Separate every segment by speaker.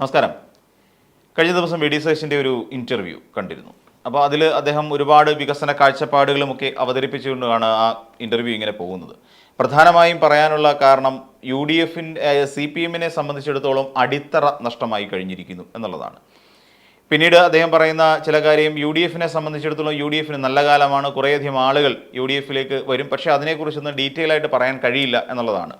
Speaker 1: നമസ്കാരം. കഴിഞ്ഞ ദിവസം വി ഡി സതീശന്റെ ഒരു ഇന്റർവ്യൂ കണ്ടിരുന്നു. അപ്പോൾ അതിൽ അദ്ദേഹം ഒരുപാട് വികസന കാഴ്ചപ്പാടുകളുമൊക്കെ അവതരിപ്പിച്ചുകൊണ്ടാണ് ആ ഇന്റർവ്യൂ ഇങ്ങനെ പോകുന്നത്. പ്രധാനമായും പറയാനുള്ള കാരണം യു ഡി എഫിൻ സി പി എമ്മിനെ സംബന്ധിച്ചിടത്തോളം അടിത്തറ നഷ്ടമായി കഴിഞ്ഞിരിക്കുന്നു എന്നുള്ളതാണ്. പിന്നീട് അദ്ദേഹം പറയുന്ന ചില കാര്യം യു ഡി എഫിനെ സംബന്ധിച്ചിടത്തോളം യു ഡി എഫിന് നല്ല കാലമാണ് കുറേയധികം ആളുകൾ യു ഡി എഫിലേക്ക് വരും. പക്ഷേ അതിനെക്കുറിച്ചൊന്നും ഡീറ്റെയിൽ ആയിട്ട് പറയാൻ കഴിയില്ല എന്നുള്ളതാണ്.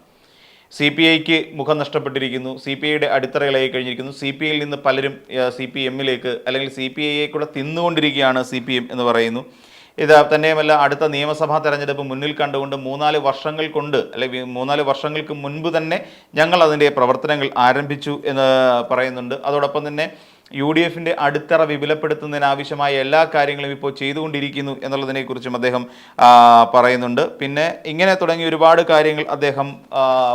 Speaker 1: സി പി ഐക്ക് മുഖം നഷ്ടപ്പെട്ടിരിക്കുന്നു. സി പി ഐയുടെ അടിത്തറകളായി കഴിഞ്ഞിരിക്കുന്നു. സി പി ഐയിൽ നിന്ന് പലരും സി പി എമ്മിലേക്ക് അല്ലെങ്കിൽ സി പി ഐയെ കൂടെ തിന്നുകൊണ്ടിരിക്കുകയാണ് സി പി എം എന്ന് പറയുന്നു. ഇത് തന്നെയുമല്ല അടുത്ത നിയമസഭാ തെരഞ്ഞെടുപ്പ് മുന്നിൽ കണ്ടുകൊണ്ട് മൂന്നാൽ വർഷങ്ങൾ കൊണ്ട് അല്ലെങ്കിൽ മൂന്നാൽ വർഷങ്ങൾക്ക് മുൻപ് തന്നെ ഞങ്ങൾ അതിന്റെ പ്രവർത്തനങ്ങൾ ആരംഭിച്ചു എന്ന് പറയുന്നുണ്ട്. അതോടൊപ്പം തന്നെ യു ഡി എഫിന്റെ അടിത്തറ വിപുലപ്പെടുത്തുന്നതിനാവശ്യമായ എല്ലാ കാര്യങ്ങളും ഇപ്പോൾ ചെയ്തുകൊണ്ടിരിക്കുന്നു എന്നുള്ളതിനെക്കുറിച്ചും അദ്ദേഹം പറയുന്നുണ്ട്. പിന്നെ ഇങ്ങനെ തുടങ്ങി ഒരുപാട് കാര്യങ്ങൾ അദ്ദേഹം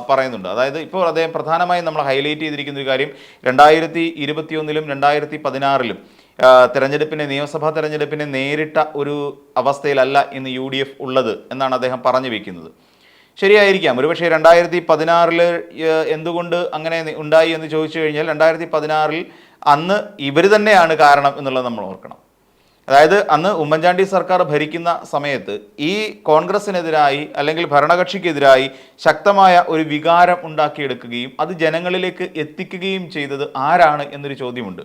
Speaker 1: പറയുന്നുണ്ട്. അതായത് ഇപ്പോൾ അദ്ദേഹം പ്രധാനമായും നമ്മൾ ഹൈലൈറ്റ് ചെയ്തിരിക്കുന്ന ഒരു കാര്യം രണ്ടായിരത്തി ഇരുപത്തിയൊന്നിലും രണ്ടായിരത്തി പതിനാറിലും തെരഞ്ഞെടുപ്പിനെ നിയമസഭാ തെരഞ്ഞെടുപ്പിനെ നേരിട്ട ഒരു അവസ്ഥയിലല്ല ഇന്ന് യു ഡി എഫ് ഉള്ളത് എന്നാണ് അദ്ദേഹം പറഞ്ഞു വെക്കുന്നത്. ശരിയായിരിക്കാം. ഒരുപക്ഷെ രണ്ടായിരത്തി പതിനാറിൽ എന്തുകൊണ്ട് അങ്ങനെ ഉണ്ടായി എന്ന് ചോദിച്ചു കഴിഞ്ഞാൽ രണ്ടായിരത്തി പതിനാറിൽ അന്ന് ഇവർ തന്നെയാണ് കാരണം എന്നുള്ളത് നമ്മൾ ഓർക്കണം. അതായത് അന്ന് ഉമ്മൻചാണ്ടി സർക്കാർ ഭരിക്കുന്ന സമയത്ത് ഈ കോൺഗ്രസിനെതിരായി അല്ലെങ്കിൽ ഭരണകക്ഷിക്കെതിരായി ശക്തമായ ഒരു വികാരം ഉണ്ടാക്കിയെടുക്കുകയും അത് ജനങ്ങളിലേക്ക് എത്തിക്കുകയും ചെയ്തത് ആരാണ് എന്നൊരു ചോദ്യമുണ്ട്.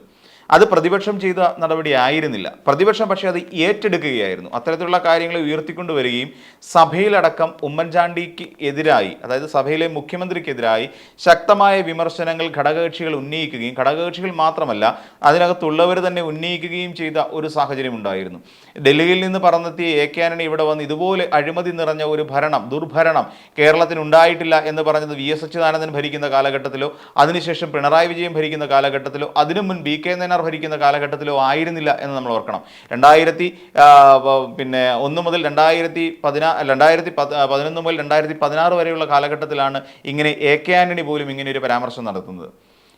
Speaker 1: അത് പ്രതിപക്ഷം ചെയ്ത നടപടി ആയിരുന്നില്ല. പ്രതിപക്ഷം പക്ഷേ അത് ഏറ്റെടുക്കുകയായിരുന്നു. അത്തരത്തിലുള്ള കാര്യങ്ങൾ ഉയർത്തിക്കൊണ്ടുവരികയും സഭയിലടക്കം ഉമ്മൻചാണ്ടിക്ക് എതിരായി അതായത് സഭയിലെ മുഖ്യമന്ത്രിക്കെതിരായി ശക്തമായ വിമർശനങ്ങൾ ഘടകകക്ഷികൾ ഉന്നയിക്കുകയും ഘടകകക്ഷികൾ മാത്രമല്ല അതിനകത്തുള്ളവർ തന്നെ ഉന്നയിക്കുകയും ചെയ്ത ഒരു സാഹചര്യം ഉണ്ടായിരുന്നു. ഡൽഹിയിൽ നിന്ന് പറന്നെത്തിയ എ കെ ആന്റണി ഇവിടെ വന്ന് ഇതുപോലെ അഴിമതി നിറഞ്ഞ ഒരു ഭരണം ദുർഭരണം കേരളത്തിന് ഉണ്ടായിട്ടില്ല എന്ന് പറഞ്ഞത് വി എസ് അച്യുതാനന്ദൻ ഭരിക്കുന്ന കാലഘട്ടത്തിലോ അതിനുശേഷം പിണറായി വിജയൻ ഭരിക്കുന്ന കാലഘട്ടത്തിലോ അതിനു മുൻ ബി കെ നയനാർ ഭരിക്കുന്ന കാലഘട്ടത്തിലോ ആയിരുന്നില്ല എന്ന് നമ്മൾ ഓർക്കണം. രണ്ടായിരത്തി പിന്നെ ഒന്ന് മുതൽ രണ്ടായിരത്തി പതിനാ രണ്ടായിരത്തി പത് പതിനൊന്ന് മുതൽ രണ്ടായിരത്തി പതിനാറ് വരെയുള്ള കാലഘട്ടത്തിലാണ് ഇങ്ങനെ എ കെ ആന്റണി പോലും ഇങ്ങനെ ഒരു പരാമർശം നടത്തുന്നത്.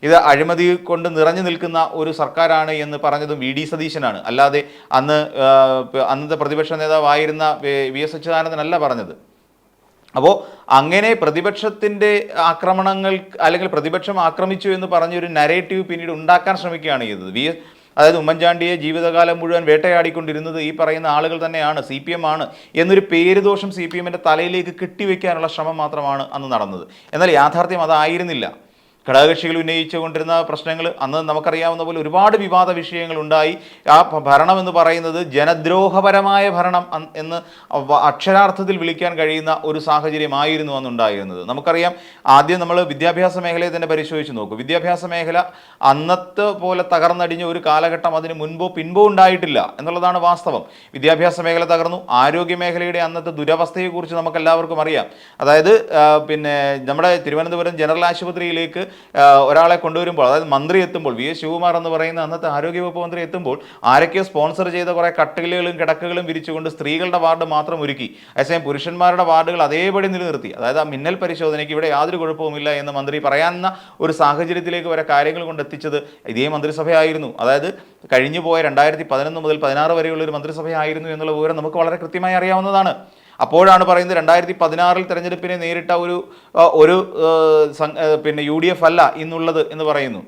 Speaker 1: ഇത് അഴിമതി കൊണ്ട് നിറഞ്ഞു നിൽക്കുന്ന ഒരു സർക്കാരാണ് എന്ന് പറഞ്ഞതും വി ഡി സതീശനാണ്. അല്ലാതെ അന്ന് അന്നത്തെ പ്രതിപക്ഷ നേതാവായിരുന്ന വി എസ് അച്യുതാനന്ദനല്ല പറഞ്ഞത്. അപ്പോൾ അങ്ങനെ പ്രതിപക്ഷത്തിന്റെ ആക്രമണങ്ങൾ അല്ലെങ്കിൽ പ്രതിപക്ഷം ആക്രമിച്ചു എന്ന് പറഞ്ഞൊരു നരേറ്റീവ് പിന്നീട് ഉണ്ടാക്കാൻ ശ്രമിക്കുകയാണ് ചെയ്തത് വി അതായത് ഉമ്മൻചാണ്ടിയെ ജീവിതകാലം മുഴുവൻ വേട്ടയാടിക്കൊണ്ടിരുന്നത് ഈ പറയുന്ന ആളുകൾ തന്നെയാണ് സി പി എം ആണ് എന്നൊരു പേരുദോഷം സി പി എമ്മിന്റെ തലയിലേക്ക് കെട്ടിവെക്കാനുള്ള ശ്രമം മാത്രമാണ് അന്ന് നടന്നത്. എന്നാൽ യാഥാർത്ഥ്യം അതായിരുന്നില്ല ഘടകകക്ഷികൾ ഉന്നയിച്ചുകൊണ്ടിരുന്ന പ്രശ്നങ്ങൾ അന്ന് നമുക്കറിയാവുന്ന പോലെ ഒരുപാട് വിവാദ വിഷയങ്ങൾ ഉണ്ടായി ആ ഭരണം എന്ന് പറയുന്നത് ജനദ്രോഹപരമായ ഭരണം എന്ന് അക്ഷരാർത്ഥത്തിൽ വിളിക്കാൻ കഴിയുന്ന ഒരു സാഹചര്യമായിരുന്നു അന്നുണ്ടായിരുന്നത്. നമുക്കറിയാം ആദ്യം നമ്മൾ വിദ്യാഭ്യാസ മേഖലയെ തന്നെ പരിശോധിച്ച് നോക്കും. വിദ്യാഭ്യാസ മേഖല അന്നത്തെ പോലെ തകർന്നടിഞ്ഞ ഒരു കാലഘട്ടം അതിന് മുൻപോ പിൻപോ ഉണ്ടായിട്ടില്ല എന്നുള്ളതാണ് വാസ്തവം. വിദ്യാഭ്യാസ മേഖല തകർന്നു. ആരോഗ്യ മേഖലയുടെ അന്നത്തെ ദുരവസ്ഥയെക്കുറിച്ച് നമുക്ക് എല്ലാവർക്കും അറിയാം. അതായത് പിന്നെ നമ്മുടെ തിരുവനന്തപുരം ജനറൽ ആശുപത്രിയിലേക്ക് ഒരാളെ കൊണ്ടുവരുമ്പോൾ അതായത് മന്ത്രി എത്തുമ്പോൾ വി എസ് ശിവകുമാർ എന്ന് പറയുന്ന അന്നത്തെ ആരോഗ്യവകുപ്പ് മന്ത്രി എത്തുമ്പോൾ ആരൊക്കെയോ സ്പോൺസർ ചെയ്ത കുറേ കട്ടിലുകളും കിടക്കുകളും വിരിച്ചുകൊണ്ട് സ്ത്രീകളുടെ വാർഡ് മാത്രം ഒരുക്കി. അതേസമയം പുരുഷന്മാരുടെ വാർഡുകൾ അതേപടി നിലനിർത്തി. അതായത് ആ മിന്നൽ പരിശോധനയ്ക്ക് ഇവിടെ യാതൊരു കുഴപ്പവുമില്ല എന്ന് മന്ത്രി പറയാവുന്ന ഒരു സാഹചര്യത്തിലേക്ക് വരെ കാര്യങ്ങൾ കൊണ്ടെത്തിച്ചത് ഇതേ മന്ത്രിസഭയായിരുന്നു. അതായത് കഴിഞ്ഞു പോയ രണ്ടായിരത്തി പതിനൊന്ന് മുതൽ പതിനാറ് വരെയുള്ള ഒരു മന്ത്രിസഭയായിരുന്നു എന്നുള്ള വിവരം നമുക്ക് വളരെ കൃത്യമായി അറിയാവുന്നതാണ്. അപ്പോഴാണ് പറയുന്നത് രണ്ടായിരത്തി പതിനാറിൽ തെരഞ്ഞെടുപ്പിനെ നേരിട്ട ഒരു ഒരു പിന്നെ യു ഡി എഫ് അല്ല ഇന്നുള്ളത് എന്ന് പറയുന്നു.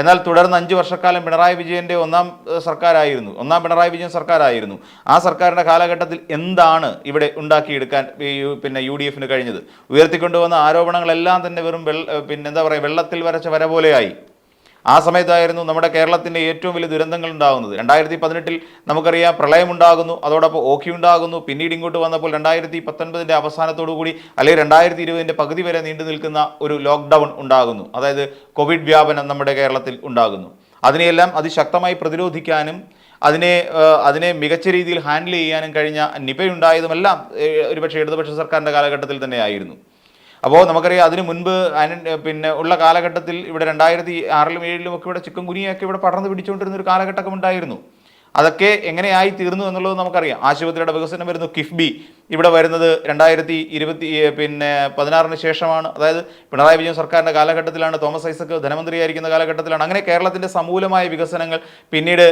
Speaker 1: എന്നാൽ തുടർന്ന് അഞ്ച് വർഷക്കാലം പിണറായി വിജയന്റെ ഒന്നാം സർക്കാരായിരുന്നു. ഒന്നാം പിണറായി വിജയൻ സർക്കാരായിരുന്നു. ആ സർക്കാരിന്റെ കാലഘട്ടത്തിൽ എന്താണ് ഇവിടെ ഉണ്ടാക്കിയെടുക്കാൻ പിന്നെ യു ഡി എഫിന് കഴിഞ്ഞത്? ഉയർത്തിക്കൊണ്ടുവന്ന ആരോപണങ്ങളെല്ലാം തന്നെ വെറും വെള്ള പിന്നെ എന്താ പറയുക വെള്ളത്തിൽ വരച്ച വര പോലെയായി. ആ സമയത്തായിരുന്നു നമ്മുടെ കേരളത്തിന്റെ ഏറ്റവും വലിയ ദുരന്തങ്ങൾ ഉണ്ടാകുന്നത്. രണ്ടായിരത്തി പതിനെട്ടിൽ നമുക്കറിയാം പ്രളയമുണ്ടാകുന്നു അതോടൊപ്പം ഓഖി ഉണ്ടാകുന്നു പിന്നീട് ഇങ്ങോട്ട് വന്നപ്പോൾ രണ്ടായിരത്തി പത്തൊൻപതിന്റെ അവസാനത്തോടു കൂടി അല്ലെങ്കിൽ രണ്ടായിരത്തി ഇരുപതിന്റെ പകുതി വരെ നീണ്ടു നിൽക്കുന്ന ഒരു ലോക്ക്ഡൗൺ ഉണ്ടാകുന്നു. അതായത് കോവിഡ് വ്യാപനം നമ്മുടെ കേരളത്തിൽ ഉണ്ടാകുന്നു. അതിനെയെല്ലാം അതിശക്തമായി പ്രതിരോധിക്കാനും അതിനെ അതിനെ മികച്ച രീതിയിൽ ഹാൻഡിൽ ചെയ്യാനും കഴിഞ്ഞ നിപയുണ്ടായതുമെല്ലാം ഒരുപക്ഷെ ഇടതുപക്ഷ സർക്കാരിന്റെ കാലഘട്ടത്തിൽ തന്നെയായിരുന്നു അപ്പോൾ നമുക്കറിയാം അതിന് മുൻപ് പിന്നെ ഉള്ള കാലഘട്ടത്തിൽ ഇവിടെ രണ്ടായിരത്തി ആറിലും ഏഴിലും ഒക്കെ ഇവിടെ ചിക്കൻ കുനിയൊക്കെ ഇവിടെ പടർന്ന് പിടിച്ചുകൊണ്ടിരുന്ന ഒരു കാലഘട്ടമൊക്കെ ഉണ്ടായിരുന്നു. അതൊക്കെ എങ്ങനെയായി തീർന്നു എന്നുള്ളത് നമുക്കറിയാം. ആശുപത്രിയുടെ വികസനം വരുന്നു. കിഫ്ബി ഇവിടെ വരുന്നത് രണ്ടായിരത്തി ഇരുപത്തി പിന്നെ പതിനാറിന് ശേഷമാണ്. അതായത് പിണറായി വിജയൻ സർക്കാരിന്റെ കാലഘട്ടത്തിലാണ് തോമസ് ഐസക് ധനമന്ത്രിയായിരിക്കുന്ന കാലഘട്ടത്തിലാണ്. അങ്ങനെ കേരളത്തിന്റെ സമൂലമായ വികസനങ്ങൾ പിന്നീട്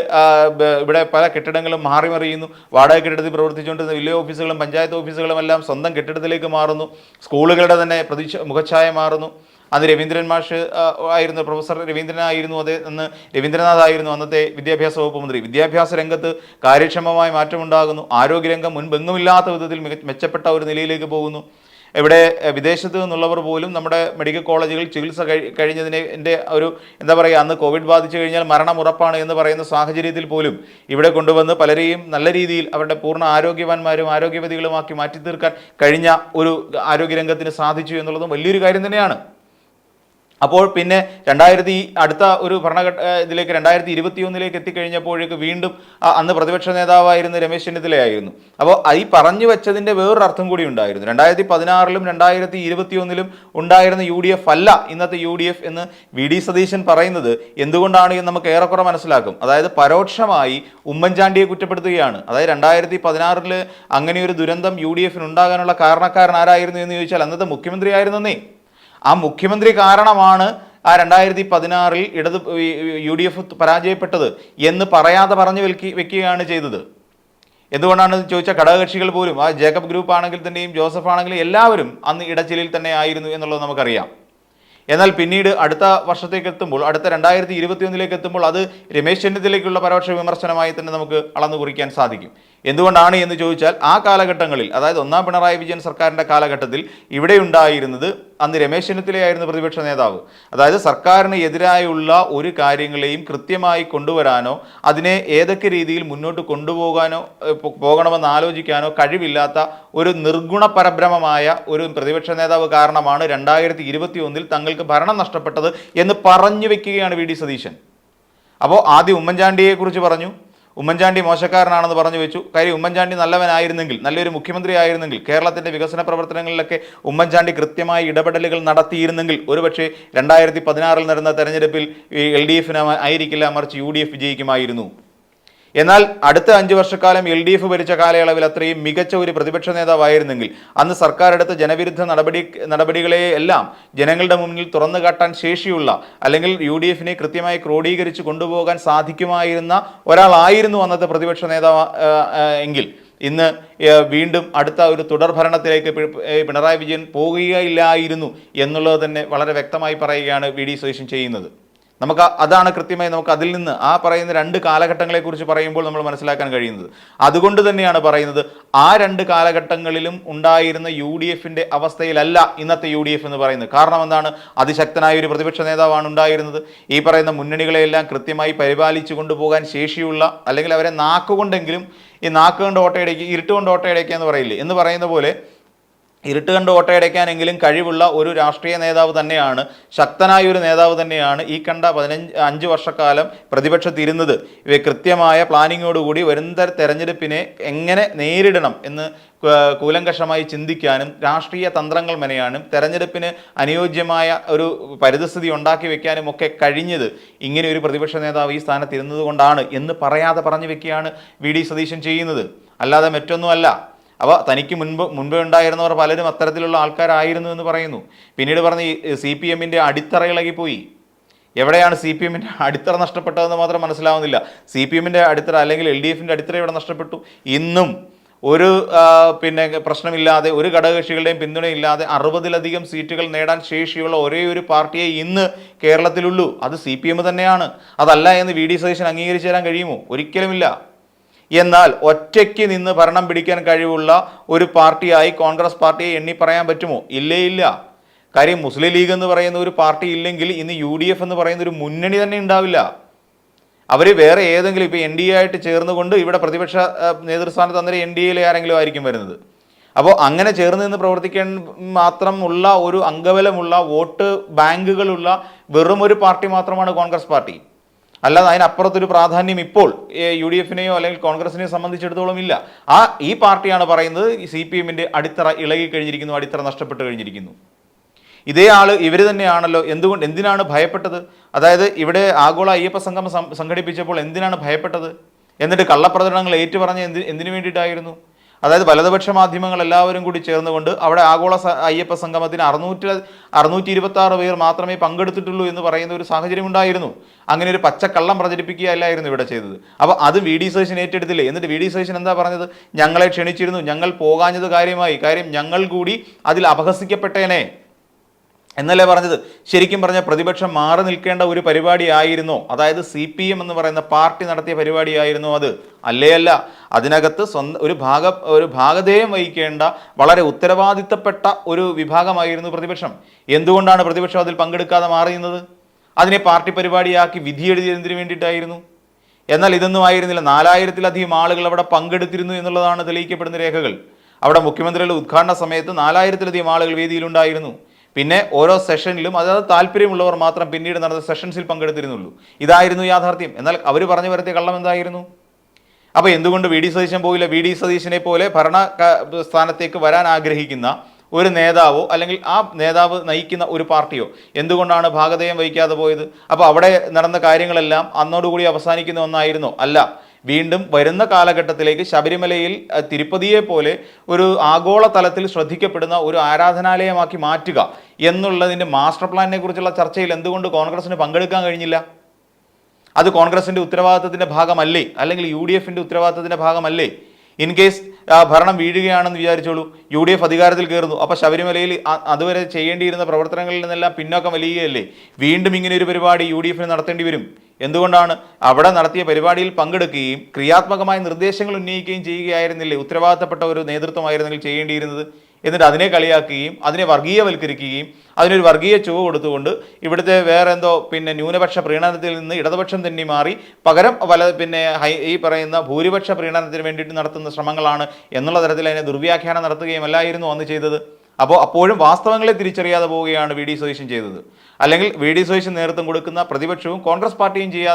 Speaker 1: ഇവിടെ പല കെട്ടിടങ്ങളും മാറി മറിയുന്നു. വാടക കെട്ടിടത്തിൽ പ്രവർത്തിച്ചുകൊണ്ടിരുന്ന വില്ലേജ് ഓഫീസുകളും പഞ്ചായത്ത് ഓഫീസുകളും എല്ലാം സ്വന്തം കെട്ടിടത്തിലേക്ക് മാറുന്നു. സ്കൂളുകളുടെ തന്നെ പ്രതീക്ഷ മുഖച്ഛായ മാറുന്നു. അന്ന് രവീന്ദ്രൻ മാഷ് ആയിരുന്നു പ്രൊഫസർ രവീന്ദ്രനായിരുന്നു അത് അന്ന് രവീന്ദ്രനാഥ് ആയിരുന്നു അന്നത്തെ വിദ്യാഭ്യാസ വകുപ്പ് മന്ത്രി. വിദ്യാഭ്യാസ രംഗത്ത് കാര്യക്ഷമമായ മാറ്റമുണ്ടാകുന്നു. ആരോഗ്യരംഗം മുൻപെങ്ങുമില്ലാത്ത വിധത്തിൽ മെച്ചപ്പെട്ട ഒരു നിലയിലേക്ക് പോകുന്നു. ഇവിടെ വിദേശത്ത് നിന്നുള്ളവർ പോലും നമ്മുടെ മെഡിക്കൽ കോളേജുകൾ ചികിത്സ കഴി- കഴിഞ്ഞതിനെ എന്റെ ഒരു എന്താ പറയുക അന്ന് കോവിഡ് ബാധിച്ചു കഴിഞ്ഞാൽ മരണം ഉറപ്പാണ് എന്ന് പറയുന്ന സാഹചര്യത്തിൽ പോലും ഇവിടെ കൊണ്ടുവന്ന് പലരെയും നല്ല രീതിയിൽ അവരുടെ പൂർണ ആരോഗ്യവാന്മാരും ആരോഗ്യവതികളുമാക്കി മാറ്റി തീർക്കാൻ കഴിഞ്ഞ ഒരു ആരോഗ്യരംഗത്തിന് സാധിച്ചു എന്നുള്ളതും വലിയൊരു കാര്യം തന്നെയാണ്. അപ്പോൾ പിന്നെ രണ്ടായിരത്തി അടുത്ത ഒരു ഭരണഘട്ട ഇതിലേക്ക് രണ്ടായിരത്തി ഇരുപത്തി ഒന്നിലേക്ക് എത്തിക്കഴിഞ്ഞപ്പോഴേക്ക് വീണ്ടും അന്ന് പ്രതിപക്ഷ നേതാവായിരുന്ന രമേശ് ചെന്നിത്തലയായിരുന്നു. അപ്പോൾ ഈ പറഞ്ഞു വെച്ചതിന്റെ വേറൊരു അർത്ഥം കൂടി ഉണ്ടായിരുന്നു. രണ്ടായിരത്തി പതിനാറിലും രണ്ടായിരത്തി ഇരുപത്തി ഒന്നിലും ഉണ്ടായിരുന്ന യു ഡി എഫ് അല്ല ഇന്നത്തെ യു ഡി എഫ് എന്ന് വി ഡി സതീശൻ പറയുന്നത് എന്തുകൊണ്ടാണ് എന്ന് നമുക്ക് ഏറെക്കുറെ മനസ്സിലാക്കും. അതായത് പരോക്ഷമായി ഉമ്മൻചാണ്ടിയെ കുറ്റപ്പെടുത്തുകയാണ്. അതായത് രണ്ടായിരത്തി പതിനാറിൽ അങ്ങനെ ഒരു ദുരന്തം യു ഡി എഫിന് ഉണ്ടാകാനുള്ള കാരണക്കാരൻ ആരായിരുന്നു എന്ന് ചോദിച്ചാൽ അന്നത്തെ മുഖ്യമന്ത്രി ആയിരുന്നേ ആ മുഖ്യമന്ത്രി കാരണമാണ് ആ രണ്ടായിരത്തി പതിനാറിൽ ഇടത് യു ഡി എഫ് പരാജയപ്പെട്ടത് എന്ന് പറയാതെ പറഞ്ഞു വെക്കി വെക്കുകയാണ് ചെയ്തത്. എന്തുകൊണ്ടാണ് ചോദിച്ച ഘടകകക്ഷികൾ പോലും ആ ജേക്കബ് ഗ്രൂപ്പ് ആണെങ്കിൽ തന്നെയും ജോസഫ് ആണെങ്കിലും എല്ലാവരും അന്ന് ഇടച്ചിലിൽ തന്നെ ആയിരുന്നു എന്നുള്ളത് നമുക്കറിയാം. എന്നാൽ പിന്നീട് അടുത്ത വർഷത്തേക്ക് എത്തുമ്പോൾ അടുത്ത രണ്ടായിരത്തി ഇരുപത്തി ഒന്നിലേക്ക് എത്തുമ്പോൾ അത് രമേശ് ചെന്നിത്തലയ്ക്കുള്ള പരോക്ഷ വിമർശനമായി തന്നെ നമുക്ക് അളന്നു കുറിക്കാൻ സാധിക്കും. എന്തുകൊണ്ടാണ് എന്ന് ചോദിച്ചാൽ ആ കാലഘട്ടങ്ങളിൽ അതായത് ഒന്നാം പിണറായി വിജയൻ സർക്കാരിന്റെ കാലഘട്ടത്തിൽ ഇവിടെ ഉണ്ടായിരുന്നത് അന്ന് രമേശ് ചെന്നിത്തലയായിരുന്നു പ്രതിപക്ഷ നേതാവ്. അതായത് സർക്കാരിന് എതിരായുള്ള ഒരു കാര്യങ്ങളെയും കൃത്യമായി കൊണ്ടുവരാനോ അതിനെ ഏതൊക്കെ രീതിയിൽ മുന്നോട്ട് കൊണ്ടുപോകാനോ പോകണമെന്ന് ആലോചിക്കാനോ കഴിവില്ലാത്ത ഒരു നിർഗുണ പരഭ്രമമായ ഒരു പ്രതിപക്ഷ നേതാവ് കാരണമാണ് രണ്ടായിരത്തി ഇരുപത്തി ഒന്നിൽ തങ്ങൾക്ക് ഭരണം നഷ്ടപ്പെട്ടത് എന്ന് പറഞ്ഞു വെക്കുകയാണ് വി. ഡി. സതീശൻ. അപ്പോൾ ആദ്യം ഉമ്മൻചാണ്ടിയെക്കുറിച്ച് പറഞ്ഞു ഉമ്മൻചാണ്ടി മോശക്കാരനാണെന്ന് പറഞ്ഞു വെച്ചു. കാര്യം ഉമ്മൻചാണ്ടി നല്ലവനായിരുന്നെങ്കിൽ നല്ലൊരു മുഖ്യമന്ത്രി ആയിരുന്നെങ്കിൽ കേരളത്തിന്റെ വികസന പ്രവർത്തനങ്ങളിലൊക്കെ ഉമ്മൻചാണ്ടി കൃത്യമായി ഇടപെടലുകൾ നടത്തിയിരുന്നെങ്കിൽ ഒരുപക്ഷെ രണ്ടായിരത്തി പതിനാറിൽ നടന്ന തെരഞ്ഞെടുപ്പിൽ എൽ ഡി എഫിന് ആയിരിക്കില്ല മറിച്ച് യു ഡി എഫ് വിജയിക്കുമായിരുന്നു. എന്നാൽ അടുത്ത അഞ്ചു വർഷക്കാലം എൽ ഡി എഫ് ഭരിച്ച കാലയളവിൽ അത്രയും മികച്ച ഒരു പ്രതിപക്ഷ നേതാവായിരുന്നെങ്കിൽ അന്ന് സർക്കാർ എടുത്ത ജനവിരുദ്ധ നടപടി നടപടികളെ എല്ലാം ജനങ്ങളുടെ മുന്നിൽ തുറന്നു കാട്ടാൻ ശേഷിയുള്ള അല്ലെങ്കിൽ യു ഡി എഫിനെ കൃത്യമായി ക്രോഡീകരിച്ച് കൊണ്ടുപോകാൻ സാധിക്കുമായിരുന്ന ഒരാളായിരുന്നു അന്നത്തെ പ്രതിപക്ഷ നേതാവ് എങ്കിൽ. ഇന്ന് വീണ്ടും അടുത്ത ഒരു തുടർ ഭരണത്തിലേക്ക് പിണറായി വിജയൻ പോകുകയില്ലായിരുന്നു എന്നുള്ളത് തന്നെ വളരെ വ്യക്തമായി പറയുകയാണ് വി ഡി സതീശൻ ചെയ്യുന്നത്. നമുക്ക് അതാണ് കൃത്യമായി നമുക്ക് അതിൽ നിന്ന് ആ പറയുന്ന രണ്ട് കാലഘട്ടങ്ങളെ കുറിച്ച് പറയുമ്പോൾ നമ്മൾ മനസ്സിലാക്കാൻ കഴിയുന്നത്. അതുകൊണ്ട് തന്നെയാണ് പറയുന്നത് ആ രണ്ട് കാലഘട്ടങ്ങളിലും ഉണ്ടായിരുന്ന യു ഡി എഫിന്റെ അവസ്ഥയിലല്ല ഇന്നത്തെ യു ഡി എഫ് എന്ന് പറയുന്നത്. കാരണം എന്താണ്? അതിശക്തനായ ഒരു പ്രതിപക്ഷ നേതാവാണ് ഉണ്ടായിരുന്നത്. ഈ പറയുന്ന മുന്നണികളെയെല്ലാം കൃത്യമായി പരിപാലിച്ചു കൊണ്ടുപോകാൻ ശേഷിയുള്ള അല്ലെങ്കിൽ അവരെ നാക്കുകൊണ്ടെങ്കിലും ഈ നാക്ക് കൊണ്ട് ഓട്ടയടയ്ക്ക് ഇരുട്ട് കൊണ്ട് ഓട്ടയടയ്ക്കുക എന്ന് പറയില്ലേ? എന്ന് പറയുന്ന പോലെ ഇരുട്ട് കണ്ട് ഓട്ടയടയ്ക്കാനെങ്കിലും കഴിവുള്ള ഒരു രാഷ്ട്രീയ നേതാവ് തന്നെയാണ് ശക്തനായ ഒരു നേതാവ് തന്നെയാണ് ഈ കണ്ട പതിനഞ്ച് അഞ്ച് വർഷക്കാലം പ്രതിപക്ഷത്തിരുന്നത്. ഇവ കൃത്യമായ പ്ലാനിങ്ങോടുകൂടി വരുന്ന തെരഞ്ഞെടുപ്പിനെ എങ്ങനെ നേരിടണം എന്ന് കൂലങ്കഷമായി ചിന്തിക്കാനും രാഷ്ട്രീയ തന്ത്രങ്ങൾ മെനയാനും തെരഞ്ഞെടുപ്പിന് അനുയോജ്യമായ ഒരു പരിതസ്ഥിതി ഉണ്ടാക്കി വെക്കാനും ഒക്കെ കഴിഞ്ഞത് ഇങ്ങനെ ഒരു പ്രതിപക്ഷ നേതാവ് ഈ സ്ഥാനത്തിരുന്നത് കൊണ്ടാണ് എന്ന് പറയാതെ പറഞ്ഞു വെക്കുകയാണ് വി. ഡി. സതീശൻ ചെയ്യുന്നത്. അല്ലാതെ മറ്റൊന്നുമല്ല. അവ തനിക്ക് മുൻപ് മുൻപേ ഉണ്ടായിരുന്നവർ പലരും അത്തരത്തിലുള്ള ആൾക്കാരായിരുന്നു എന്ന് പറയുന്നു. പിന്നീട് പറഞ്ഞ് സി പി എമ്മിന്റെ അടിത്തറ ഇളകിപ്പോയി എവിടെയാണ് സി പി എമ്മിന്റെ അടിത്തറ നഷ്ടപ്പെട്ടതെന്ന് മാത്രം മനസ്സിലാവുന്നില്ല. സി പി എമ്മിന്റെ അടിത്തറ അല്ലെങ്കിൽ എൽ ഡി എഫിന്റെ അടിത്തറ ഇവിടെ നഷ്ടപ്പെട്ടു. ഇന്നും ഒരു പിന്നെ പ്രശ്നമില്ലാതെ ഒരു ഘടകകക്ഷികളുടെയും പിന്തുണയില്ലാതെ അറുപതിലധികം സീറ്റുകൾ നേടാൻ ശേഷിയുള്ള ഒരേ ഒരു പാർട്ടിയെ ഇന്ന് കേരളത്തിലുള്ളൂ. അത് സി പി എം തന്നെയാണ്. അതല്ല എന്ന് വി ഡി സതീശൻ അംഗീകരിച്ചു തരാൻ കഴിയുമോ? ഒരിക്കലുമില്ല. എന്നാൽ ഒറ്റയ്ക്ക് നിന്ന് ഭരണം പിടിക്കാൻ കഴിവുള്ള ഒരു പാർട്ടിയായി കോൺഗ്രസ് പാർട്ടിയെ എണ്ണി പറയാൻ പറ്റുമോ? ഇല്ലേ ഇല്ല. കാര്യം മുസ്ലിം ലീഗ് എന്ന് പറയുന്ന ഒരു പാർട്ടി ഇല്ലെങ്കിൽ ഇന്ന് യു ഡി എഫ് എന്ന് പറയുന്ന ഒരു മുന്നണി തന്നെ ഉണ്ടാവില്ല. അവർ വേറെ ഏതെങ്കിലും ഇപ്പോൾ എൻ ഡി എ ആയിട്ട് ചേർന്നുകൊണ്ട് ഇവിടെ പ്രതിപക്ഷ നേതൃസ്ഥാനത്ത് അന്നേരം എൻ ഡി എയിലെ ആരെങ്കിലും ആയിരിക്കും വരുന്നത്. അപ്പോൾ അങ്ങനെ ചേർന്ന് നിന്ന് പ്രവർത്തിക്കാൻ മാത്രമുള്ള ഒരു അംഗബലമുള്ള വോട്ട് ബാങ്കുകളുള്ള വെറും ഒരു പാർട്ടി മാത്രമാണ് കോൺഗ്രസ് പാർട്ടി. അല്ലാതെ അതിനപ്പുറത്തൊരു പ്രാധാന്യം ഇപ്പോൾ യു ഡി എഫിനെയോ അല്ലെങ്കിൽ കോൺഗ്രസിനെയോ സംബന്ധിച്ചിടത്തോളം ഇല്ല. ആ ഈ പാർട്ടിയാണ് പറയുന്നത് സി പി എമ്മിന്റെ അടിത്തറ ഇളകി കഴിഞ്ഞിരിക്കുന്നു അടിത്തറ നഷ്ടപ്പെട്ട് കഴിഞ്ഞിരിക്കുന്നു. ഇതേ ആൾ ഇവർ തന്നെയാണല്ലോ എന്തുകൊണ്ട് എന്തിനാണ് ഭയപ്പെട്ടത്? അതായത് ഇവിടെ ആഗോള അയ്യപ്പ സംഗമം സംഘടിപ്പിച്ചപ്പോൾ എന്തിനാണ് ഭയപ്പെട്ടത്? എന്നിട്ട് കള്ളപ്രചരണങ്ങൾ ഏറ്റുപറഞ്ഞ എന്തി എന്തിനു വേണ്ടിയിട്ടായിരുന്നു? അതായത് വലതുപക്ഷ മാധ്യമങ്ങൾ എല്ലാവരും കൂടി ചേർന്നുകൊണ്ട് അവിടെ ആഗോള അയ്യപ്പ സംഗമത്തിന് അറുന്നൂറ്റി അറുന്നൂറ്റി ഇരുപത്തി ആറ് പേർ മാത്രമേ പങ്കെടുത്തിട്ടുള്ളൂ എന്ന് പറയുന്ന ഒരു സാഹചര്യം ഉണ്ടായിരുന്നു. അങ്ങനെ ഒരു പച്ചക്കള്ളം പ്രചരിപ്പിക്കുകയല്ലായിരുന്നു ഇവിടെ ചെയ്തത്. അപ്പോൾ അത് വി ഡി സേഷൻ ഏറ്റെടുത്തില്ലേ? എന്നിട്ട് വി ഡി സേഷൻ എന്താ പറഞ്ഞത്? ഞങ്ങളെ ക്ഷണിച്ചിരുന്നു ഞങ്ങൾ പോകാഞ്ഞത് കാര്യമായി. കാര്യം ഞങ്ങൾ കൂടി അതിൽ അപഹസിക്കപ്പെട്ടേനെ. എന്നല്ലേ പറഞ്ഞത്? ശരിക്കും പറഞ്ഞ പ്രതിപക്ഷം മാറി നിൽക്കേണ്ട ഒരു പരിപാടിയായിരുന്നോ. അതായത് സി പി എം എന്ന് പറയുന്ന പാർട്ടി നടത്തിയ പരിപാടിയായിരുന്നോ അത്. അല്ലേ അല്ല? അതിനകത്ത് സ്വന്തം ഒരു ഭാഗ ഒരു ഭാഗധേയം വഹിക്കേണ്ട വളരെ ഉത്തരവാദിത്തപ്പെട്ട ഒരു വിഭാഗമായിരുന്നു പ്രതിപക്ഷം. എന്തുകൊണ്ടാണ് പ്രതിപക്ഷം അതിൽ പങ്കെടുക്കാതെ മാറിയുന്നത് അതിനെ പാർട്ടി പരിപാടിയാക്കി വിധി എഴുതിയതിനു വേണ്ടിയിട്ടായിരുന്നു. എന്നാൽ ഇതൊന്നും ആയിരുന്നില്ല. നാലായിരത്തിലധികം ആളുകൾ അവിടെ പങ്കെടുത്തിരുന്നു എന്നുള്ളതാണ് തെളിയിക്കപ്പെടുന്ന രേഖകൾ. അവിടെ മുഖ്യമന്ത്രിയുടെ ഉദ്ഘാടന സമയത്ത് നാലായിരത്തിലധികം ആളുകൾ വേദിയിലുണ്ടായിരുന്നു. പിന്നെ ഓരോ സെഷനിലും അതായത് താല്പര്യമുള്ളവർ മാത്രം പിന്നീട് നടന്ന സെഷൻസിൽ പങ്കെടുത്തിരുന്നുള്ളൂ. ഇതായിരുന്നു യാഥാർത്ഥ്യം. എന്നാൽ അവർ പറഞ്ഞു വരുത്തിയ കള്ളം എന്തായിരുന്നു? അപ്പോൾ എന്തുകൊണ്ട് വി ഡി സതീശൻ പോയില്ല? വി ഡി സതീശനെ പോലെ ഭരണ സ്ഥാനത്തേക്ക് വരാൻ ആഗ്രഹിക്കുന്ന ഒരു നേതാവോ അല്ലെങ്കിൽ ആ നേതാവ് നയിക്കുന്ന ഒരു പാർട്ടിയോ എന്തുകൊണ്ടാണ് ഭാഗതയം വഹിക്കാതെ പോയത്? അപ്പോൾ അവിടെ നടന്ന കാര്യങ്ങളെല്ലാം അന്നോടുകൂടി അവസാനിക്കുന്ന ഒന്നായിരുന്നോ? അല്ല. വീണ്ടും വരുന്ന കാലഘട്ടത്തിലേക്ക് ശബരിമലയിൽ തിരുപ്പതിയെ പോലെ ഒരു ആഗോള തലത്തിൽ ശ്രദ്ധിക്കപ്പെടുന്ന ഒരു ആരാധനാലയമാക്കി മാറ്റുക എന്നുള്ളതിന്റെ മാസ്റ്റർ പ്ലാനിനെ കുറിച്ചുള്ള ചർച്ചയിൽ എന്തുകൊണ്ട് കോൺഗ്രസിന് പങ്കെടുക്കാൻ കഴിഞ്ഞില്ല? അത് കോൺഗ്രസിന്റെ ഉത്തരവാദിത്തത്തിന്റെ ഭാഗമല്ലേ? അല്ലെങ്കിൽ യു ഡി എഫിന്റെ ഉത്തരവാദിത്തത്തിന്റെ ഭാഗമല്ലേ? ഇൻ കേസ് ഭരണം വീഴുകയാണെന്ന് വിചാരിച്ചോളൂ. യു ഡി എഫ് അധികാരത്തിൽ കയറുന്നു. അപ്പോൾ ശബരിമലയിൽ അതുവരെ ചെയ്യേണ്ടിയിരുന്ന പ്രവർത്തനങ്ങളിൽ നിന്നെല്ലാം പിന്നോക്കം വലിയുകയല്ലേ? വീണ്ടും ഇങ്ങനെ ഒരു പരിപാടി യു ഡി എഫിന് നടത്തേണ്ടി വരും. എന്തുകൊണ്ടാണ്? അവിടെ നടത്തിയ പരിപാടിയിൽ പങ്കെടുക്കുകയും ക്രിയാത്മകമായ നിർദ്ദേശങ്ങൾ ഉന്നയിക്കുകയും ചെയ്യുകയായിരുന്നില്ലേ? ഉത്തരവാദിത്തപ്പെട്ട ഒരു നേതൃത്വമായിരുന്നെങ്കിൽ ചെയ്യേണ്ടിയിരുന്നത്. എന്നിട്ട് അതിനെ കളിയാക്കുകയും അതിനെ വർഗീയവൽക്കരിക്കുകയും അതിനൊരു വർഗീയ ചുവ കൊടുത്തുകൊണ്ട് ഇവിടുത്തെ വേറെ എന്തോ പിന്നെ ന്യൂനപക്ഷ പ്രീണനത്തിൽ നിന്ന് ഇടതുപക്ഷം തന്നെ മാറി പകരം വല പിന്നെ ഈ പറയുന്ന ഭൂരിപക്ഷ പ്രീണനത്തിന് വേണ്ടിയിട്ട് നടത്തുന്ന ശ്രമങ്ങളാണ് എന്നുള്ള തരത്തിൽ അതിനെ ദുർവ്യാഖ്യാനം നടത്തുകയും അല്ലായിരുന്നു അന്ന് ചെയ്തത്. അപ്പോൾ അപ്പോഴും വാസ്തവങ്ങളെ തിരിച്ചറിയാതെ പോവുകയാണ് വി ഡി സതീശൻ ചെയ്തത്. അല്ലെങ്കിൽ വി ഡി സതീശൻ നേതൃത്വം കൊടുക്കുന്ന പ്രതിപക്ഷവും കോൺഗ്രസ് പാർട്ടിയും ചെയ്യാ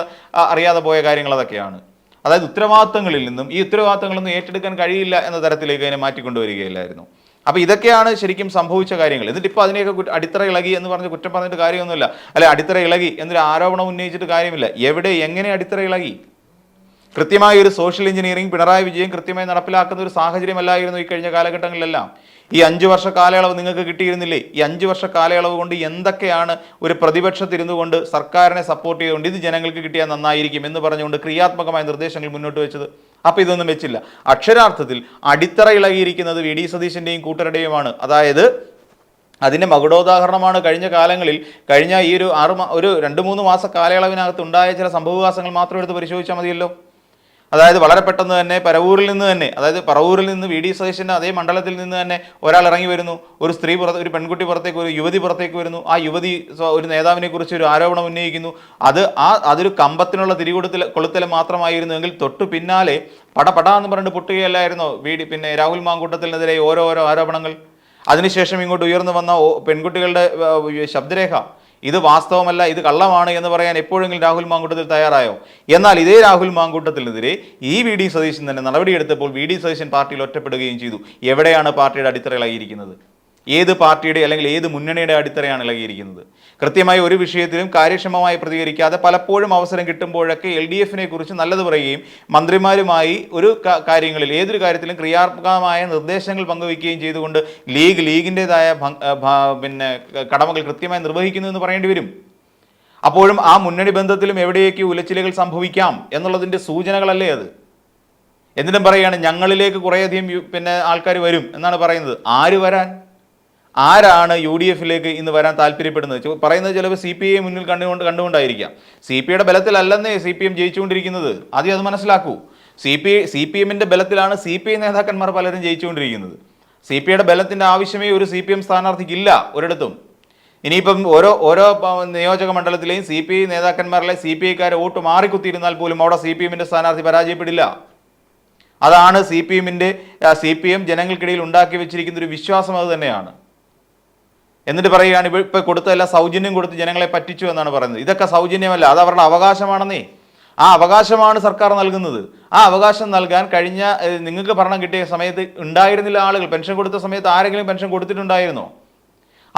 Speaker 1: അറിയാതെ പോയ കാര്യങ്ങൾ അതൊക്കെയാണ്. അതായത് ഉത്തരവാദിത്തങ്ങളിൽ നിന്നും ഈ ഉത്തരവാദിത്തങ്ങളൊന്നും ഏറ്റെടുക്കാൻ കഴിയില്ല എന്ന തരത്തിലേക്ക് അതിനെ മാറ്റിക്കൊണ്ടുവരികയില്ലായിരുന്നു. അപ്പോൾ ഇതൊക്കെയാണ് ശരിക്കും സംഭവിച്ച കാര്യങ്ങൾ. എന്നിട്ട് ഇപ്പോൾ അതിനെയൊക്കെ അടിത്തറ ഇളകി എന്ന് പറഞ്ഞ് കുറ്റം പറഞ്ഞിട്ട് കാര്യമൊന്നുമില്ല. അല്ലെ അടിത്തറ ഇളകി എന്നൊരു ആരോപണം ഉന്നയിച്ചിട്ട് കാര്യമില്ല. എവിടെ എങ്ങനെ അടിത്തറ ഇളകി? കൃത്യമായ ഒരു സോഷ്യൽ എഞ്ചിനീയറിംഗ് പിണറായി വിജയൻ കൃത്യമായി നടപ്പിലാക്കുന്ന ഒരു സാഹചര്യമല്ലായിരുന്നു ഈ കഴിഞ്ഞ കാലഘട്ടങ്ങളിലെല്ലാം. ഈ അഞ്ച് വർഷ കാലയളവ് നിങ്ങൾക്ക് കിട്ടിയിരുന്നില്ലേ? ഈ അഞ്ച് വർഷ കാലയളവ് കൊണ്ട് എന്തൊക്കെയാണ് ഒരു പ്രതിപക്ഷത്തിരുന്നു കൊണ്ട് സർക്കാരിനെ സപ്പോർട്ട് ചെയ്തുകൊണ്ട് ഇത് ജനങ്ങൾക്ക് കിട്ടിയാൽ നന്നായിരിക്കും എന്ന് പറഞ്ഞുകൊണ്ട് ക്രിയാത്മകമായ നിർദ്ദേശങ്ങൾ മുന്നോട്ട് വെച്ചത്? അപ്പോൾ ഇതൊന്നും വെച്ചില്ല. അക്ഷരാർത്ഥത്തിൽ അടിത്തറ ഇളകിയിരിക്കുന്നത് വി ഡി സതീശന്റെയും കൂട്ടരുടെയുമാണ്. അതായത് അതിന്റെ മകുടോദാഹരണമാണ് കഴിഞ്ഞ കാലങ്ങളിൽ കഴിഞ്ഞ ഈ ഒരു ആറ് ഒരു രണ്ട് മൂന്ന് മാസ കാലയളവിനകത്ത് ഉണ്ടായ ചില സംഭവവികാസങ്ങൾ മാത്രം എടുത്ത് പരിശോധിച്ചാൽ മതിയല്ലോ. അതായത് വളരെ പെട്ടെന്ന് തന്നെ പരവൂരിൽ നിന്ന് തന്നെ അതായത് പറവൂരിൽ നിന്ന് വി ഡി സതീശന്റെ അതേ മണ്ഡലത്തിൽ നിന്ന് തന്നെ ഒരാൾ ഇറങ്ങി വരുന്നു. ഒരു സ്ത്രീ പുറത്ത് ഒരു പെൺകുട്ടി പുറത്തേക്ക് ഒരു യുവതി പുറത്തേക്ക് വരുന്നു. ആ യുവതി ഒരു നേതാവിനെ കുറിച്ച് ഒരു ആരോപണം ഉന്നയിക്കുന്നു. അത് ആ അതൊരു കമ്പത്തിനുള്ള തിരികൊടുത്തൽ കൊളുത്തൽ മാത്രമായിരുന്നുവെങ്കിൽ തൊട്ടു പിന്നാലെ പടപട എന്ന് പറഞ്ഞിട്ട് പൊട്ടുകയല്ലായിരുന്നോ വി ഡി പിന്നെ രാഹുൽ മാങ്കൂട്ടത്തിനെതിരെ ഓരോ ഓരോ ആരോപണങ്ങൾ. അതിനുശേഷം ഇങ്ങോട്ട് ഉയർന്നു വന്ന പെൺകുട്ടികളുടെ ശബ്ദരേഖ. ഇത് വാസ്തവമല്ല ഇത് കള്ളമാണ് എന്ന് പറയാൻ എപ്പോഴെങ്കിലും രാഹുൽ മാങ്കൂട്ടത്തിൽ തയ്യാറായോ? എന്നാൽ ഇതേ രാഹുൽ മാങ്കൂട്ടത്തിനെതിരെ ഈ വി ഡി സതീശൻ തന്നെ നടപടിയെടുത്തപ്പോൾ വി ഡി സതീശൻ പാർട്ടിയിൽ ഒറ്റപ്പെടുകയും ചെയ്തു. എവിടെയാണ് പാർട്ടിയുടെ അടിത്തറ ഇളകിയിരിക്കുന്നത് ഏത് പാർട്ടിയുടെ അല്ലെങ്കിൽ ഏത് മുന്നണിയുടെ അടിത്തറയാണ് ഇളകിയിരിക്കുന്നത്? കൃത്യമായി ഒരു വിഷയത്തിലും കാര്യക്ഷമമായി പ്രതികരിക്കാതെ പലപ്പോഴും അവസരം കിട്ടുമ്പോഴൊക്കെ എൽ ഡി എഫിനെ കുറിച്ച് നല്ലത് പറയുകയും മന്ത്രിമാരുമായി ഒരു കാര്യങ്ങളിൽ ഏതൊരു കാര്യത്തിലും ക്രിയാത്മകമായ നിർദ്ദേശങ്ങൾ പങ്കുവയ്ക്കുകയും ചെയ്തുകൊണ്ട് ലീഗ് ലീഗിന്റെതായ പിന്നെ കടമകൾ കൃത്യമായി നിർവഹിക്കുന്നു എന്ന് പറയേണ്ടി വരും. അപ്പോഴും ആ മുന്നണി ബന്ധത്തിലും എവിടെയൊക്കെ ഉലച്ചിലുകൾ സംഭവിക്കാം എന്നുള്ളതിന്റെ സൂചനകളല്ലേ അത്? എന്നിട്ടും പറയുകയാണ് ഞങ്ങളിലേക്ക് കുറേയധികം പിന്നെ ആൾക്കാർ വരും എന്നാണ് പറയുന്നത്. ആര് വരാൻ? ആരാണ് യു ഡി എഫിലേക്ക് ഇന്ന് വരാൻ താല്പര്യപ്പെടുന്നത് പറയുന്നത് ചിലപ്പോൾ സി പി ഐ മുന്നിൽ കണ്ടുകൊണ്ട് കണ്ടുകൊണ്ടായിരിക്കാം സി പി ഐയുടെ ബലത്തിലല്ലെന്നേ സി പി എം ജയിച്ചുകൊണ്ടിരിക്കുന്നത് ആദ്യം അത് മനസ്സിലാക്കൂ സി പി സി പി എമ്മിന്റെ ബലത്തിലാണ് സി പി ഐ നേതാക്കന്മാർ പലരും ജയിച്ചുകൊണ്ടിരിക്കുന്നത് സി പി ഐയുടെ ബലത്തിന്റെ ആവശ്യമേ ഒരു സി പി എം സ്ഥാനാർത്ഥിക്കില്ല ഒരിടത്തും ഇനിയിപ്പം ഓരോ ഓരോ നിയോജക മണ്ഡലത്തിലെയും സി പി ഐ നേതാക്കന്മാരിലെ സി പി ഐക്കാരെ വോട്ട് മാറിക്കുത്തിയിരുന്നാൽ പോലും അവിടെ സി പി എമ്മിന്റെ സ്ഥാനാർത്ഥി പരാജയപ്പെടില്ല അതാണ് സി പി എമ്മിന്റെ സി പി എം ജനങ്ങൾക്കിടയിൽ ഉണ്ടാക്കി വെച്ചിരിക്കുന്ന ഒരു വിശ്വാസം അത് തന്നെയാണ് എന്നിട്ട് പറയുകയാണ് ഇപ്പോൾ കൊടുത്തതെല്ലാം സൗജന്യം കൊടുത്ത് ജനങ്ങളെ പറ്റിച്ചു എന്നാണ് പറയുന്നത്. ഇതൊക്കെ സൗജന്യമല്ല അത് അവരുടെ അവകാശമാണെന്നേ. ആ അവകാശമാണ് സർക്കാർ നൽകുന്നത്. ആ അവകാശം നൽകാൻ കഴിഞ്ഞ നിങ്ങൾക്ക് ഭരണം കിട്ടിയ സമയത്ത് ഉണ്ടായിരുന്നില്ല ആളുകൾ. പെൻഷൻ കൊടുത്ത സമയത്ത് ആരെങ്കിലും പെൻഷൻ കൊടുത്തിട്ടുണ്ടായിരുന്നോ?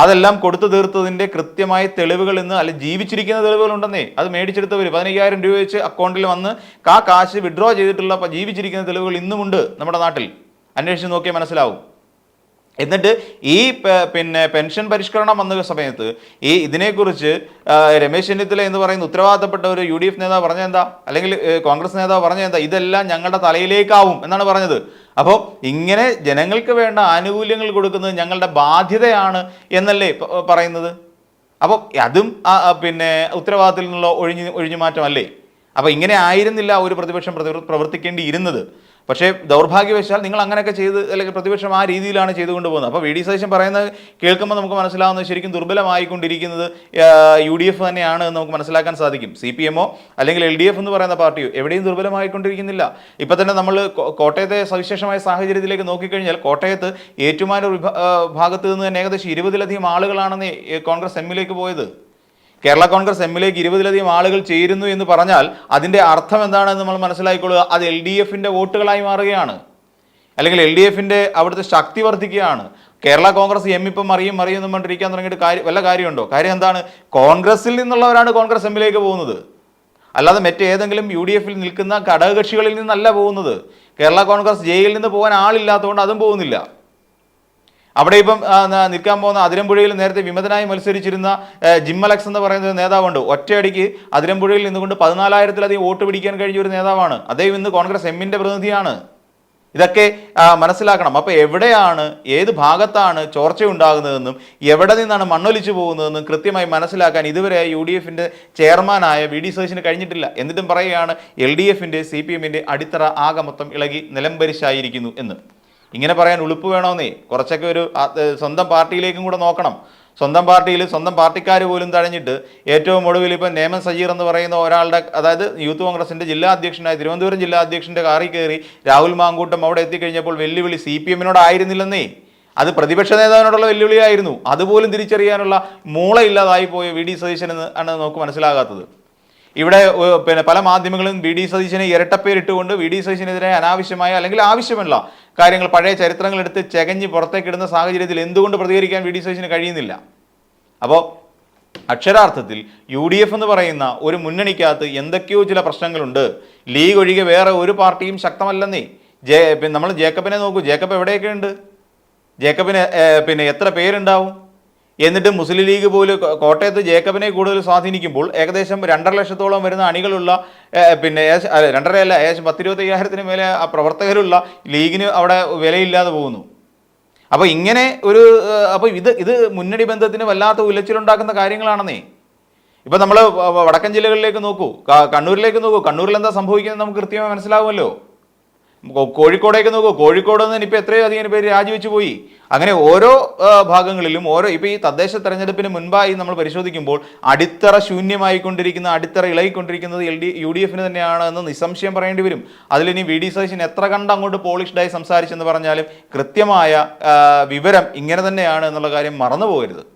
Speaker 1: അതെല്ലാം കൊടുത്തു തീർത്തതിന്റെ കൃത്യമായ തെളിവുകൾ ഇന്ന് അല്ലെ ജീവിച്ചിരിക്കുന്ന തെളിവുകളുണ്ടെന്നേ അത് മേടിച്ചെടുത്തവർ പതിനയ്യായിരം രൂപ വെച്ച് അക്കൗണ്ടിൽ വന്ന് കാ കാശ് വിഡ്രോ ചെയ്തിട്ടുള്ള ജീവിച്ചിരിക്കുന്ന തെളിവുകൾ ഇന്നുമുണ്ട് നമ്മുടെ നാട്ടിൽ. അന്വേഷിച്ച് നോക്കിയാൽ മനസ്സിലാവും. എന്നിട്ട് ഈ പിന്നെ പെൻഷൻ പരിഷ്കരണം വന്ന സമയത്ത് ഈ ഇതിനെക്കുറിച്ച് രമേശ് ചെന്നിത്തല എന്ന് പറയുന്ന ഉത്തരവാദിത്തപ്പെട്ട ഒരു യു ഡി എഫ് നേതാവ് പറഞ്ഞ എന്താ? അല്ലെങ്കിൽ കോൺഗ്രസ് നേതാവ് പറഞ്ഞ എന്താ? ഇതെല്ലാം ഞങ്ങളുടെ തലയിലേക്കാവും എന്നാണ് പറഞ്ഞത്. അപ്പോൾ ഇങ്ങനെ ജനങ്ങൾക്ക് വേണ്ട ആനുകൂല്യങ്ങൾ കൊടുക്കുന്നത് ഞങ്ങളുടെ ബാധ്യതയാണ് എന്നല്ലേ പറയുന്നത്? അപ്പോൾ അതും പിന്നെ ഉത്തരവാദിത്തത്തിൽ നിന്നുള്ള ഒഴിഞ്ഞു ഒഴിഞ്ഞു മാറ്റമല്ലേ അപ്പോൾ ഇങ്ങനെ ആയിരുന്നില്ല ഒരു പ്രതിപക്ഷം പ്രതി- പ്രവർത്തിക്കേണ്ടിയിരുന്നത്. പക്ഷേ ദൗർഭാഗ്യവശാൽ നിങ്ങൾ അങ്ങനെയൊക്കെ ചെയ്ത് അല്ലെങ്കിൽ പ്രതിപക്ഷം ആ രീതിയിലാണ് ചെയ്തുകൊണ്ട് പോകുന്നത്. അപ്പോൾ വി ഡി സതീശൻ പറയുന്നത് കേൾക്കുമ്പോൾ നമുക്ക് മനസ്സിലാവുന്നത് ശരിക്കും ദുർബലമായിക്കൊണ്ടിരിക്കുന്നത് യു ഡി എഫ് തന്നെയാണ് എന്ന് നമുക്ക് മനസ്സിലാക്കാൻ സാധിക്കും. സി പി എമ്മോ അല്ലെങ്കിൽ എൽ ഡി എഫ് എന്ന് പറയുന്ന പാർട്ടിയോ എവിടെയും ദുർബലമായിക്കൊണ്ടിരിക്കുന്നില്ല. ഇപ്പം തന്നെ നമ്മൾ കോട്ടയത്തെ സവിശേഷമായ സാഹചര്യത്തിലേക്ക് നോക്കിക്കഴിഞ്ഞാൽ കോട്ടയത്ത് ഏറ്റുമാനൂർ ഭാഗത്ത് നിന്ന് തന്നെ ഏകദേശം ഇരുപതിലധികം ആളുകളാണെന്ന് കോൺഗ്രസ് എമ്മിലേക്ക് പോയത്. കേരള കോൺഗ്രസ് എമ്മിലേക്ക് ഇരുപതിലധികം ആളുകൾ ചേരുന്നു എന്ന് പറഞ്ഞാൽ അതിന്റെ അർത്ഥം എന്താണെന്ന് നമ്മൾ മനസ്സിലാക്കിക്കൊള്ളുക അത് എൽ ഡി എഫിന്റെ വോട്ടുകളായി മാറുകയാണ്. അല്ലെങ്കിൽ എൽ ഡി എഫിന്റെ അവിടുത്തെ ശക്തി വർദ്ധിക്കുകയാണ്. കേരള കോൺഗ്രസ് എം ഇപ്പം മറിയും മറിയും എന്നും പറഞ്ഞിരിക്കാൻ തുടങ്ങിയിട്ട് കാര്യം വല്ല കാര്യമുണ്ടോ? കാര്യം എന്താണ്? കോൺഗ്രസിൽ നിന്നുള്ളവരാണ് കോൺഗ്രസ് എമ്മിലേക്ക് പോകുന്നത്. അല്ലാതെ മറ്റേതെങ്കിലും യു ഡി എഫിൽ നിൽക്കുന്ന ഘടകകക്ഷികളിൽ നിന്നല്ല പോകുന്നത്. കേരള കോൺഗ്രസ് ജയിലിൽ നിന്ന് പോകാൻ ആളില്ലാത്തതുകൊണ്ട് അതും പോകുന്നില്ല. അവിടെ ഇപ്പം നിൽക്കാൻ പോകുന്ന അതിരമ്പുഴയിൽ നേരത്തെ വിമതനായി മത്സരിച്ചിരുന്ന ജിം അലക്സ് എന്ന് പറയുന്ന ഒരു നേതാവുണ്ട്. ഒറ്റയടിക്ക് അതിരമ്പുഴയിൽ നിന്നുകൊണ്ട് പതിനാലായിരത്തിലധികം വോട്ട് പിടിക്കാൻ കഴിഞ്ഞ ഒരു നേതാവാണ്. അദ്ദേഹം ഇന്ന് കോൺഗ്രസ് എമ്മിന്റെ പ്രതിനിധിയാണ്. ഇതൊക്കെ മനസ്സിലാക്കണം. അപ്പോൾ എവിടെയാണ് ഏത് ഭാഗത്താണ് ചോർച്ച ഉണ്ടാകുന്നതെന്നും എവിടെ നിന്നാണ് മണ്ണൊലിച്ചു പോകുന്നതെന്നും കൃത്യമായി മനസ്സിലാക്കാൻ ഇതുവരെ യു ഡി എഫിന്റെ ചെയർമാനായ വി ഡി സതീശന് കഴിഞ്ഞിട്ടില്ല. എന്നിട്ടും പറയുകയാണ് എൽ ഡി എഫിന്റെ സി പി എമ്മിന്റെ അടിത്തറ ആകെ മൊത്തം ഇളകി നിലംപരിശായിരിക്കുന്നു എന്ന്. ഇങ്ങനെ പറയാൻ ഉളുപ്പ് വേണമെന്നേ കുറച്ചൊക്കെ ഒരു സ്വന്തം പാർട്ടിയിലേക്കും കൂടെ നോക്കണം. സ്വന്തം പാർട്ടിയിൽ സ്വന്തം പാർട്ടിക്കാർ പോലും തഴഞ്ഞിട്ട് ഏറ്റവും ഒടുവിൽ ഇപ്പം നേമൻ സജീർ എന്ന് പറയുന്ന ഒരാളുടെ അതായത് യൂത്ത് കോൺഗ്രസിന്റെ ജില്ലാ അധ്യക്ഷനായ തിരുവനന്തപുരം ജില്ലാ അധ്യക്ഷന്റെ കാറിൽ കയറി രാഹുൽ മാങ്കൂട്ടം അവിടെ എത്തിക്കഴിഞ്ഞപ്പോൾ വെല്ലുവിളി സി പി എമ്മിനോടായിരുന്നില്ലെന്നേ അത് പ്രതിപക്ഷ നേതാവിനോടുള്ള വെല്ലുവിളിയായിരുന്നു. അതുപോലും തിരിച്ചറിയാനുള്ള മൂളയില്ലാതായി പോയ വി ഡി സതീശൻ എന്ന് ആണ് നമുക്ക് മനസ്സിലാകാത്തത്. ഇവിടെ പിന്നെ പല മാധ്യമങ്ങളും വി ഡി സതീശനെ ഇരട്ടപ്പേരിട്ടുകൊണ്ട് വി ഡി സതീശനെതിരെ അനാവശ്യമായ അല്ലെങ്കിൽ ആവശ്യമല്ല കാര്യങ്ങൾ പഴയ ചരിത്രങ്ങൾ എടുത്ത് ചെകഞ്ഞ് പുറത്തേക്കിടുന്ന സാഹചര്യത്തിൽ എന്തുകൊണ്ട് പ്രതികരിക്കാൻ വി ഡി സതീശന് കഴിയുന്നില്ല? അപ്പോൾ അക്ഷരാർത്ഥത്തിൽ യു ഡി എഫ് എന്ന് പറയുന്ന ഒരു മുന്നണിക്കകത്ത് എന്തൊക്കെയോ ചില പ്രശ്നങ്ങളുണ്ട്. ലീഗ് ഒഴികെ വേറെ ഒരു പാർട്ടിയും ശക്തമല്ലെന്നേ. ജേ നമ്മൾ ജേക്കബിനെ നോക്കൂ. ജേക്കബ് എവിടെയൊക്കെ ഉണ്ട് ജേക്കബിന് പിന്നെ എത്ര പേരുണ്ടാവും? എന്നിട്ട് മുസ്ലിം ലീഗ് പോലും കോട്ടയത്ത് ജേക്കബിനെ കൂടുതൽ സ്വാധീനിക്കുമ്പോൾ ഏകദേശം രണ്ടര ലക്ഷത്തോളം വരുന്ന അണികളുള്ള പിന്നെ രണ്ടര അല്ല ഏകദേശം പത്തിരുപത്തി അയ്യായിരത്തിന് മേലെ ആ പ്രവർത്തകരുള്ള ലീഗിന് അവിടെ വിലയില്ലാതെ പോകുന്നു. അപ്പോൾ ഇങ്ങനെ ഒരു അപ്പോൾ ഇത് ഇത് മുന്നണി ബന്ധത്തിന് വല്ലാത്ത ഉലച്ചിലുണ്ടാക്കുന്ന കാര്യങ്ങളാണെന്നേ. ഇപ്പം നമ്മൾ വടക്കൻ ജില്ലകളിലേക്ക് നോക്കൂ കണ്ണൂരിലേക്ക് നോക്കൂ കണ്ണൂരിൽ എന്താ സംഭവിക്കുന്നത് നമുക്ക് കൃത്യമായി മനസ്സിലാവുമല്ലോ. കോഴിക്കോടേക്ക് നോക്കൂ. കോഴിക്കോട് നിന്ന് ഇപ്പോൾ എത്രയോ അധികം പേര് രാജിവെച്ച് പോയി. അങ്ങനെ ഓരോ ഭാഗങ്ങളിലും ഓരോ ഇപ്പോൾ ഈ തദ്ദേശ തെരഞ്ഞെടുപ്പിന് മുൻപായി നമ്മൾ പരിശോധിക്കുമ്പോൾ അടിത്തറ ശൂന്യമായിക്കൊണ്ടിരിക്കുന്ന അടിത്തറ ഇളകിക്കൊണ്ടിരിക്കുന്നത് എൽ ഡി യു ഡി എഫിന് തന്നെയാണ് എന്ന് നിസ്സംശയം പറയേണ്ടി വരും. അതിലിനി വി ഡി സതീശൻ എത്ര കണ്ട് അങ്ങോട്ട് പോളിഷ്ഡായി സംസാരിച്ചെന്ന് പറഞ്ഞാലും കൃത്യമായ വിവരം ഇങ്ങനെ തന്നെയാണ് എന്നുള്ള കാര്യം മറന്നു പോകരുത്